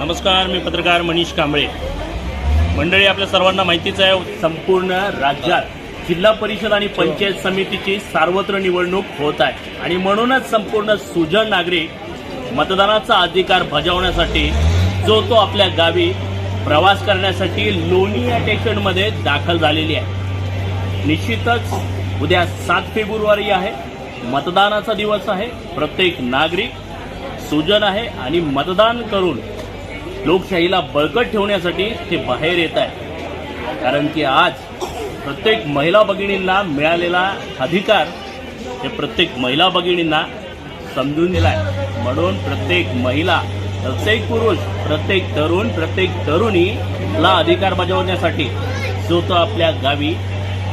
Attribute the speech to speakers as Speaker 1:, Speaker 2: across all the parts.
Speaker 1: नमस्कार मी पत्रकार मनीष कांबळे. मंडळी आपल्या सर्वांना माहितीच आहे संपूर्ण राज्यात जिल्हा परिषद आणि पंचायत समितीची सार्वत्र निवडणूक होत आहे. आणि म्हणूनच संपूर्ण सुजन नागरिक मतदानाचा अधिकार बजावण्यासाठी जो तो आपल्या गावी प्रवास करण्यासाठी लोणी या स्टेशनमध्ये दाखल झालेली आहे. निश्चितच उद्या सात फेब्रुवारी आहे. मतदानाचा दिवस आहे. प्रत्येक नागरिक सुजन आहे आणि मतदान करून लोकशाहीला बळकट ठेवण्यासाठी ते बाहेर येत आहे कारण की आज प्रत्येक महिला भगिनींना मिळालेला अधिकार हे प्रत्येक महिला भगिनींना समजून दिला आहे म्हणून प्रत्येक महिला प्रत्येक पुरुष प्रत्येक तरुण प्रत्येक तरुणीला अधिकार बजावण्यासाठी जो तो आपल्या गावी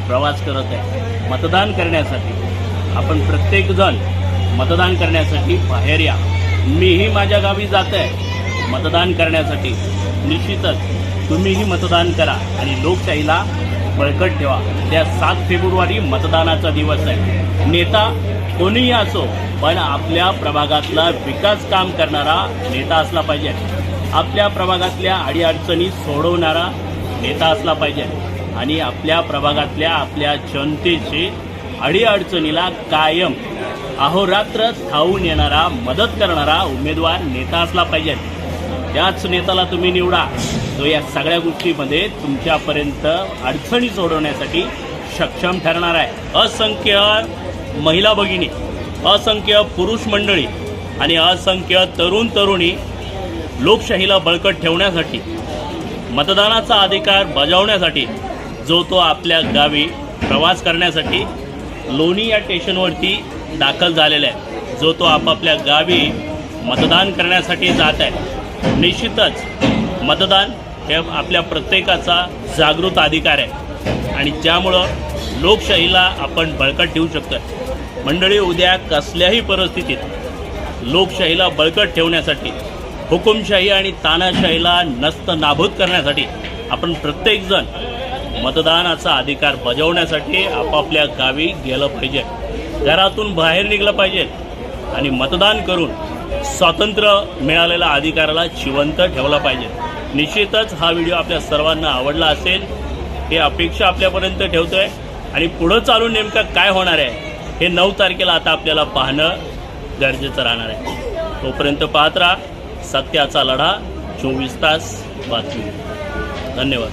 Speaker 1: प्रवास करत आहे. मतदान करण्यासाठी. आपण प्रत्येकजण मतदान करण्यासाठी बाहेर या. मीही माझ्या गावी जात आहे. मतदान करण्यासाठी निश्चितच तुम्हीही मतदान करा आणि लोकशाहीला बळकट ठेवा. त्या सात फेब्रुवारी मतदानाचा दिवस आहे. नेता कोणीही असो पण आपल्या प्रभागातला विकास काम करणारा नेता असला पाहिजे. आपल्या प्रभागातल्या अडीअडचणी सोडवणारा नेता असला पाहिजे. आणि आपल्या प्रभागातल्या आपल्या जनतेची अडीअडचणीला कायम अहोरात्र धावून येणारा मदत करणारा उमेदवार नेता असला पाहिजे. त्याच नेत्याला तुम्ही निवडा. जो या सगळ्या गोष्टीमध्ये तुमच्यापर्यंत अडचणी सोडवण्यासाठी सक्षम ठरणार आहे. असंख्य महिला भगिनी असंख्य पुरुष मंडळी आणि असंख्य तरुण तरुणी लोकशाहीला बळकट ठेवण्यासाठी मतदानाचा अधिकार बजावण्यासाठी जो तो आपल्या गावी प्रवास करण्यासाठी लोणी या स्टेशनवरती दाखल झालेला आहे. जो तो आपापल्या गावी मतदान करण्यासाठी जात आहे. निश्चितच मतदान हे आपल्या प्रत्येकाचा जागृत अधिकार आहे. आणि ज्यामुळं लोकशाहीला आपण बळकट ठेवू शकतो मंडळी उद्या कसल्याही परिस्थितीत लोकशाहीला बळकट ठेवण्यासाठी हुकुमशाही आणि तानाशाहीला नस्त नाभूत करण्यासाठी आपण प्रत्येकजण मतदानाचा अधिकार बजावण्यासाठी आपापल्या गावी गेलं पाहिजे. घरातून बाहेर निघलं पाहिजे आणि मतदान करून स्वातंत्र्य मिळालेल्या अधिकाराला जिवंत ठेवला पाहिजे. निश्चितच हा व्हिडिओ आपल्या सर्वांना आवडला असेल. हे अपेक्षा आपल्यापर्यंत ठेवतो आहे आणि पुढं चालून नेमकं काय होणार आहे हे नऊ तारखेला आता आपल्याला पाहणं गरजेचं राहणार आहे. तोपर्यंत पाहत राहा सत्याचा लढा चोवीस तास बातमी. धन्यवाद.